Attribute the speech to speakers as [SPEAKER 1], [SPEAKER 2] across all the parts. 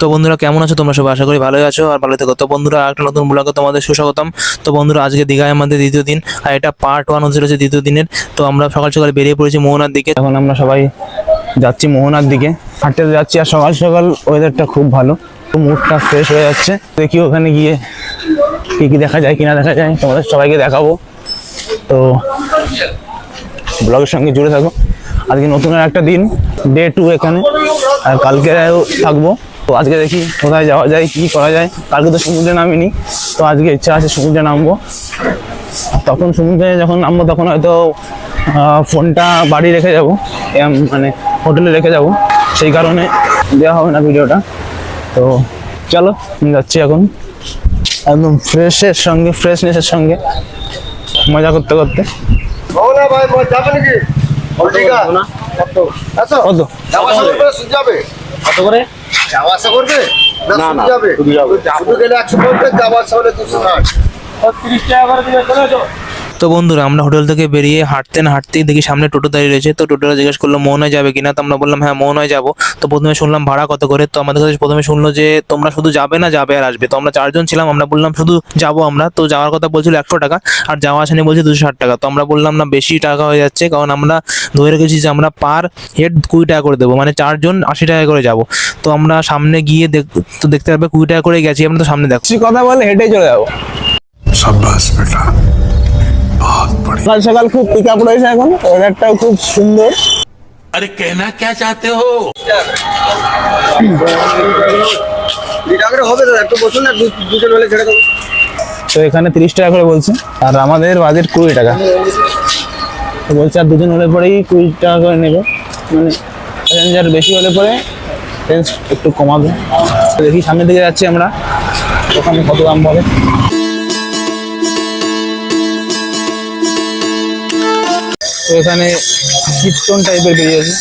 [SPEAKER 1] তো বন্ধুরা, কেমন আছো? তোমরা সবাই আশা করি ভালোই আছো আর ভালো থেকো। তো বন্ধুরা একটা নতুন ব্লগে তোমাদের সুস্বাগতম। তো বন্ধুরা, আজকে দীঘায় আমাদের দ্বিতীয় দিন আর এটা পার্ট ওয়ান হচ্ছে হচ্ছে দ্বিতীয় দিনের। তো আমরা সকাল সকাল বেরিয়ে পড়েছি মোহনার দিকে।
[SPEAKER 2] এখন আমরা সবাই যাচ্ছি মোহনার দিকে। হাঁটতে যাচ্ছি আর সকাল সকাল ওয়েদারটা খুব ভালো। তো মুডটা ফ্রেশ হয়ে যাচ্ছে। দেখি ওখানে গিয়ে কী কী দেখা যায় কিনা দেখা যায়। তোমাদের সবাইকে দেখাবো। তো ব্লগের সঙ্গে জুড়ে থাকো। আজকে নতুন একটা দিন ডে টু এখানে। আর কালকে থাকব। তো আজকে দেখি কোথায় যাওয়া যায় কি করা যায়। কালকে তো সমুদ্রে নামিনি তো আজকে ইচ্ছা আছে সমুদ্রে নামবো। তখন সমুদ্রে যখন নামবো তখন হয়তো ফোনটা বাড়ি রেখে যাব মানে হোটেলে রেখে যাব। সেই কারণে দেওয়া হবে না ভিডিওটা। তো চলো যাচ্ছি এখন। একদম ফ্রেশের সঙ্গে ফ্রেশনেসের সঙ্গে। মজা করতে করতে।
[SPEAKER 3] যাবে
[SPEAKER 2] কত
[SPEAKER 4] করে?
[SPEAKER 3] যাওয়া আসা করবে? না
[SPEAKER 4] না,
[SPEAKER 3] যাবে?
[SPEAKER 4] শুধু
[SPEAKER 3] গেলে একশো পঞ্চাশ যাওয়া আসা হলে দুশো ষাট।
[SPEAKER 4] তিরিশ টাকা করে দিবে চলে যাও।
[SPEAKER 1] তো বন্ধুরা আমরা হোটেল থেকে বেরিয়ে হাঁটতে না হাঁটতেই দেখি সামনে টোটো দাঁড়িয়ে রয়েছে। তো টোটোটা জিজ্ঞেস করল মোহনায় যাবে কিনা? তো আমরা বললাম হ্যাঁ মোহনায় যাব। তো প্রথমে শুনলাম ভাড়া কত করে? তো আমাদের কাছে প্রথমে শুনলো যে তোমরা শুধু যাবে না যাবে আর আসবে। তো আমরা চারজন ছিলাম আমরা বললাম শুধু যাব আমরা। তো যাওয়ার কথা বলছিল একশো টাকা আর যাওয়া আসেনি বলছে দুশো ষাট টাকা। তো আমরা বললাম না বেশি টাকা হয়ে যাচ্ছে কারণ আমরা ধরে রেখেছি যে আমরা পার হেড কুড়ি টাকা করে দেবো। মানে চারজন আশি টাকা করে যাব। তো আমরা সামনে গিয়ে তো দেখতে পাবে কুড়ি টাকা করে গেছি। আমরা তো সামনে
[SPEAKER 2] দেখছি কথা বলে হেঁটে চলে যাব।
[SPEAKER 5] সাব্বাস বেটা।
[SPEAKER 2] সকাল সকাল খুব পিক আপ রয়েছে এখন ওয়েদারটাও খুব সুন্দর।
[SPEAKER 5] আরে কেনা কে
[SPEAKER 3] চাতে হো? হবে দাদা একটু বসুন না দুজন হলে ছেড়ে দেবো।
[SPEAKER 2] তো এখানে তিরিশ টাকা করে বলছে আর আমাদের বাজেট কুড়ি টাকা। তো বলছে আর দুজন হলে পরেই কুড়ি টাকা করে নেবে। মানে প্যাসেঞ্জার বেশি হলে পরে প্যাসেঞ্জ একটু কমাবে। দেখি সামনের দিকে যাচ্ছি আমরা ওখানে কত দাম পাবে। তো এখানে কীর্তন টাইপের বেরিয়েছে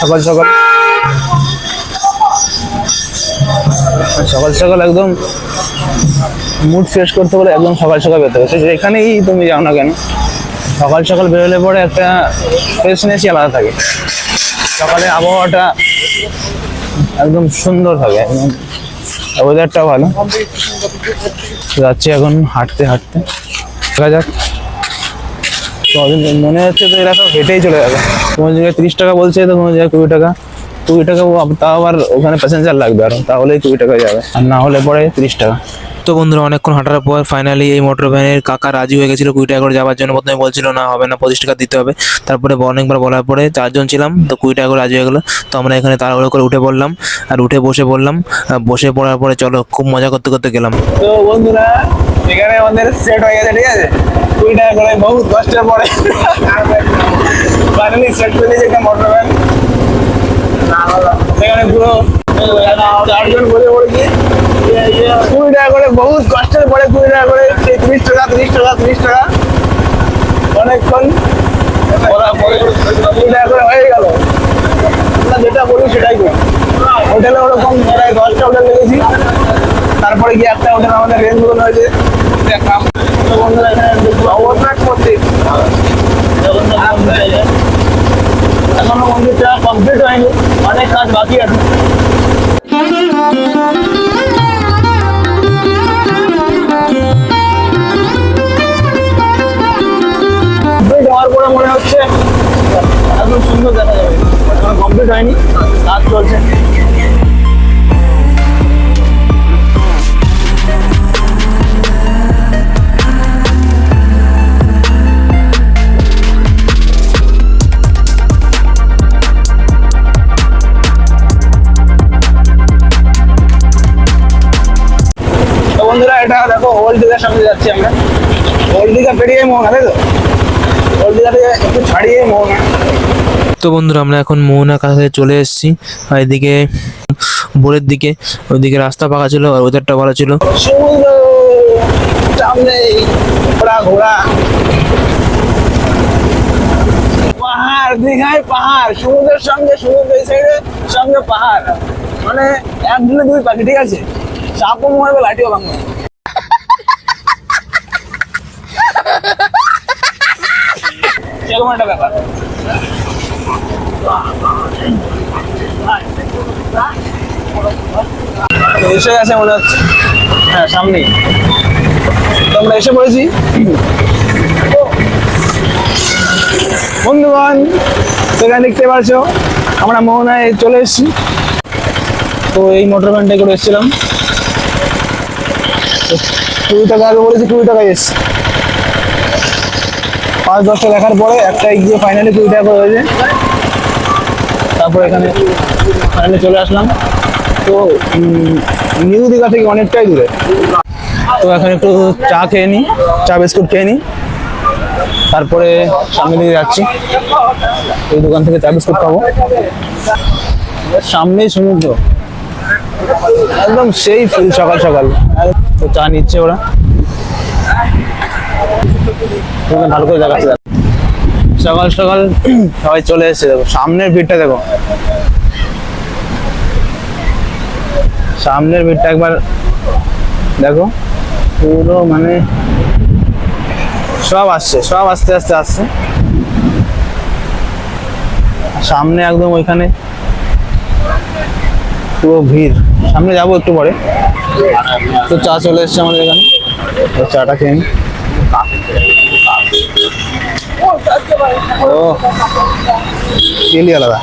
[SPEAKER 2] সকাল সকাল। সকাল সকাল একদম মুড ফ্রেশ করতে বলে একদম সকাল সকাল বেরোতে হবে। সে যেখানেই তুমি যাও না কেন? সকাল সকাল বেরোলে পরে একটা ফ্রেশনেসই আলাদা থাকে। সকালে আবহাওয়াটা একদম সুন্দর থাকে। একদম ওয়েদারটাও ভালো। যাচ্ছি এখন হাঁটতে হাঁটতে। দেখা যাক। মনে হচ্ছে তো এরা সব হেঁটেই চলে যাবে। কোনো জায়গায় তিরিশ টাকা বলছে তো কোনো জায়গায় কুড়ি টাকা কুড়ি টাকা তাও আবার ওখানে প্যাসেঞ্জার লাগবে আরও তাহলেই কুড়ি টাকা যাবে। আর না হলে পরে তিরিশ টাকা।
[SPEAKER 1] তো বন্ধুরা অনেকক্ষণ হাঁটার পর ফাইনালি এই মোটর ভ্যানের কাকা রাজি হয়ে গেছিল কুড়ি টাকা করে যাওয়ার জন্য। প্রথমে বলছিল না হবে না পঁচিশ টাকা দিতে হবে। তারপরে অনেকবার বলার পরে চারজন ছিলাম তো কুড়ি টাকা করে রাজি হয়ে গেলো। তো আমরা এখানে তাড়াহুড়ো করে উঠে পড়লাম আর উঠে বসে পড়লাম। আর বসে পড়ার পরে চলো খুব মজা করতে করতে গেলাম।
[SPEAKER 2] তো বন্ধুরা এখানে আমাদের সেট হয়ে গেছে, ঠিক আছে? কুড়ি টাকা করে বহুত কষ্টের পরে। ফাইনালি সেট করে দিয়েছে একটা মোটর ভ্যান সেখানে পুরো চারজন বলে পড়েছি। কুড়ি টাকা করে বহুত কষ্টের পরে কুড়ি টাকা করে সেই তিরিশ টাকা তিরিশ টাকা তিরিশ টাকা। অনেকক্ষণ কুড়ি টাকা করে হয়ে গেল। আমরা যেটা বলি সেটাই করি। হোটেলে ওরকম প্রায় দশটা হোটেল দেখেছি। তারপরে গিয়ে একটা হোটেল আমাদের রেঞ্জ মতন হয়েছে তো বন্ধুরা এখানে জগন্নাথ এখনও মন্দিরটা কমপ্লিট হয়নি। অনেক কাজ বাকি আছে। হওয়ার পরে মনে হচ্ছে একদম সুন্দর দেখা যাবে। কমপ্লিট হয়নি। কাজ চলছে। দিঘার সামনে যাচ্ছি আমরা। ওল্ড দিঘা পেরিয়ে মোহনা তাই তো? ওল্ড দিঘা থেকে একটু ছাড়িয়ে মোহনা।
[SPEAKER 1] তো বন্ধুরা আমরা এখন মোহনার কাছে চলে এসেছি। আর এদিকে ভোরের দিকে ওইদিকে রাস্তা পাকা ছিল আর ওয়েদারটা ভালো ছিল।
[SPEAKER 2] সামনে ঘোড়া ঘোড়া। পাহাড় দীঘায় পাহাড় সমুদ্রের সঙ্গে সমুদ্র এই সাইডে সঙ্গে পাহাড়। মানে এক দুই পাখি ঠিক আছে? সাপও মরবে লাঠিও ভাঙবে সেরকম একটা ব্যাপার। এসে গেছে মনে হচ্ছে। হ্যাঁ সামনেই। তো আমরা এসে পড়েছি। বন্ধুগণ, সেখানে দেখতে পাচ্ছ, আমরা মোহনায় চলে এসেছি। তো এই মোটর ভ্যানটাই করে এসেছিলাম। কুড়ি টাকা আগে বলেছি, কুড়ি টাকায় এসছি। পাঁচ দশটা দেখার পরে একটাই গিয়ে ফাইনালি কুড়ি টাকা হয়েছে। তারপর এখানে ফাইনালি চলে আসলাম। তো নিউ দীঘা থেকে অনেকটাই দূরে। তো এখন একটু চা খেয়ে নিই চা বিস্কুট খেয়ে নিই তারপরে সামনে দিকে যাচ্ছি। এই দোকান থেকে চা বিস্কুট খাব। সামনেই সমুদ্র। একদম সেই ফিল সকাল সকাল। তো চা নিচ্ছে ওরা। সকাল সকাল সবাই চলে এসেছে দেখো, সামনের ভিড়টা দেখো। সামনের ভিড়টা একবার দেখো, পুরো মানে সব আসছে, সব আস্তে আস্তে আসছে। সামনে একদম ওইখানে পুরো ভিড়। সামনে যাব একটু পরে। তো চা চলে এসছে আমাদের এখানে। চাটা খেয়ে নিই। ও তেলই আলাদা।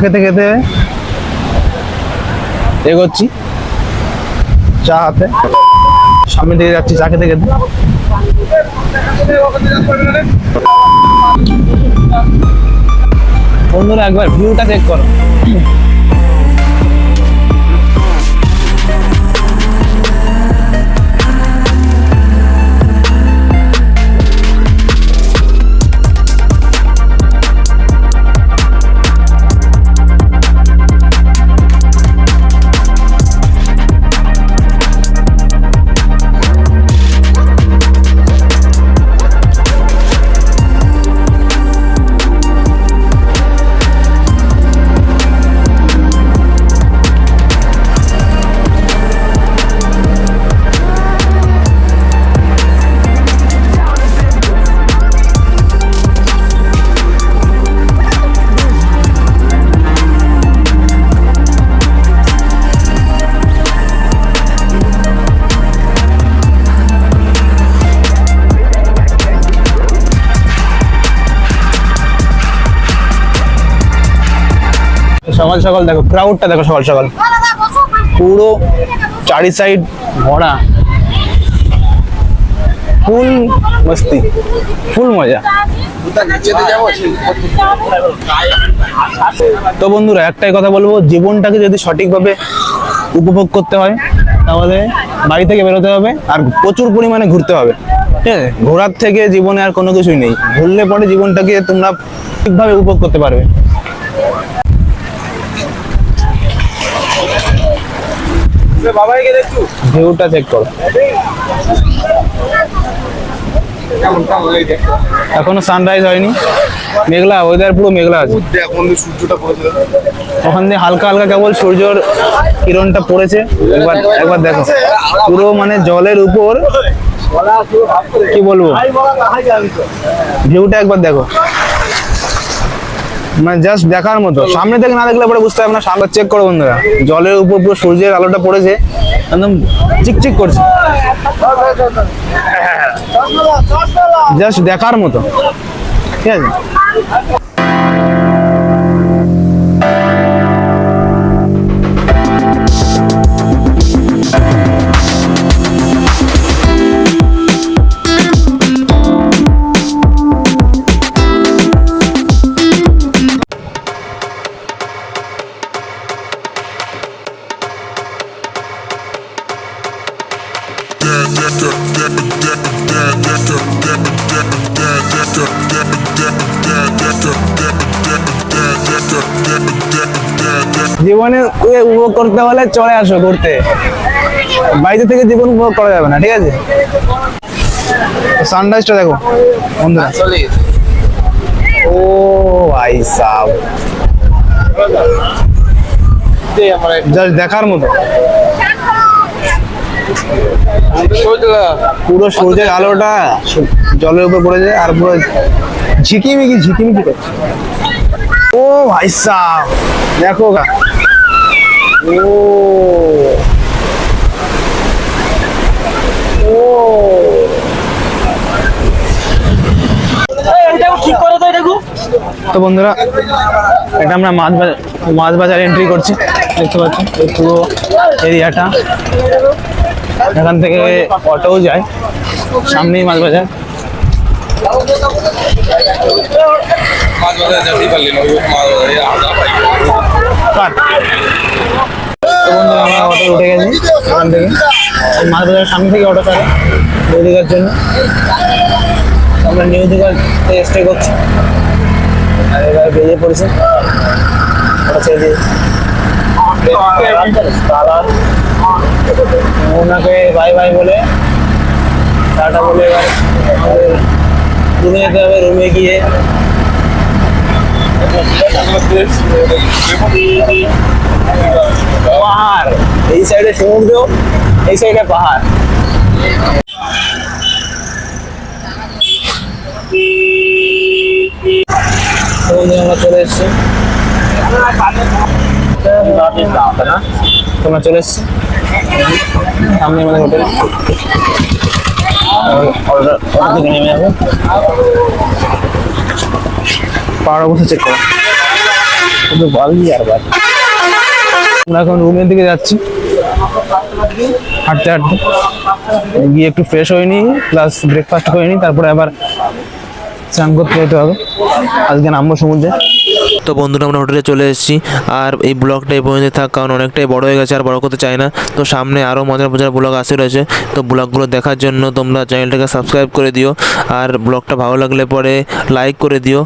[SPEAKER 2] খেতে খেতে এগোচ্ছি। চা হাতে। সামনে দিকে যাচ্ছি চা খেতে খেতে। বন্ধুরা একবার ভিউটা চেক করো। সকাল সকাল দেখো ক্রাউডটা দেখো সকাল সকাল। পুরো চারি সাইড ভরা। ফুল মস্তি, ফুল মজা। তো বন্ধুরা, একটাই কথা বলব, জীবনটাকে যদি সঠিকভাবে উপভোগ করতে হয়, তাহলে বাড়ি থেকে বেরোতে হবে আর প্রচুর পরিমাণে ঘুরতে হবে। ঠিক আছে? ঘোরার থেকে জীবনে আর কোনো কিছুই নেই। ঘুরলে পরে জীবনটাকে তোমরা ঠিকভাবে উপভোগ করতে পারবে
[SPEAKER 3] বাবাইকে দেখছু
[SPEAKER 2] ভিউটা চেক করো। এখনও সানরাইজ হয়নি। মেঘলা ওয়েদার পুরো মেঘলা আছে। ওখান দিয়ে হালকা হালকা কেবল সূর্যর কিরণটা পড়েছে। একবার একবার দেখো। পুরো মানে জলের উপর কি বলব? ভিউটা একবার দেখো। মানে জাস্ট দেখার মতো। সামনে থেকে না দেখলে পরে বুঝতে পারবে না সামনে চেক করো বন্ধুরা। জলের উপর পুরো সূর্যের আলোটা পড়েছে একদম চিকচিক করছে। জাস্ট দেখার মতো। ঠিক আছে? জীবনে উপভোগ করতে হলে চলে আসো ঘুরতে। বাড়িতে থেকে জীবন উপভোগ করা যাবে না ঠিক আছে? সানরাইজটা দেখো বন্ধুরা। ও ভাই জাস্ট দেখার মতো। পুরো সূর্যের আলোটা জলের উপর পড়েছে আর পুরো ঝিকিমিকি ঝিকিমিকি করছে। ও ভাই সাহ দেখো গা। ও
[SPEAKER 4] তো
[SPEAKER 2] তো বন্ধুরা, এটা আমরা মাছ বাজার মাছ বাজার এন্ট্রি করছি। দেখতে পাচ্ছি পুরো এরিয়াটা এখান থেকে অটোও যায় সামনেই মাছ বাজার। বন্ধুরা আমরা অটো উঠে গেছি থেকে। এই মাছ বাজারের সামনে থেকে অটো ছাড়ে নিউ দীঘার জন্য। আমরা নিউ দীঘার স্টে করছি। আর এবার বেরিয়ে পড়েছে। ওটা ছেড়ে দিয়ে। কালার। ওনাকে বাই বাই বলে টাটা বলে এবার আমাদের রুমে যেতে হবে রুমে গিয়ে পাহাড় এই সাইডে সমুদ্র এই সাইডে পাহাড় তো বন্ধুরা, আমরা চলে এসেছি তোমরা চলে এসছি সামনে আমাদের হোটেল অর্ডার অর্ডার নেমে যাব। পাওয়ার অবস্থা চেক করো। আমরা এখন রুমের দিকে যাচ্ছি। হাঁটতে হাঁটতে। গিয়ে একটু ফ্রেশ হয়ে নিই প্লাস ব্রেকফাস্ট নিই তারপরে আবার স্নান করতে যেতে হবে। আজকে নামবো সমুদ্রে।
[SPEAKER 1] তো বন্ধুরা, আমরা হোটেলে চলে এসেছি। আর এই ব্লগটা এই পর্যন্ত থাক, কারণ অনেকটাই বড় হয়ে গেছে, আর বড় করতে চাই না। তো সামনে আরও মজার মজার ব্লগ আসে রয়েছে। তো ব্লগগুলো দেখার জন্য তোমরা চ্যানেলটাকে সাবস্ক্রাইব করে দিও। আর ব্লগটা ভালো লাগলে পরে লাইক করে দিও।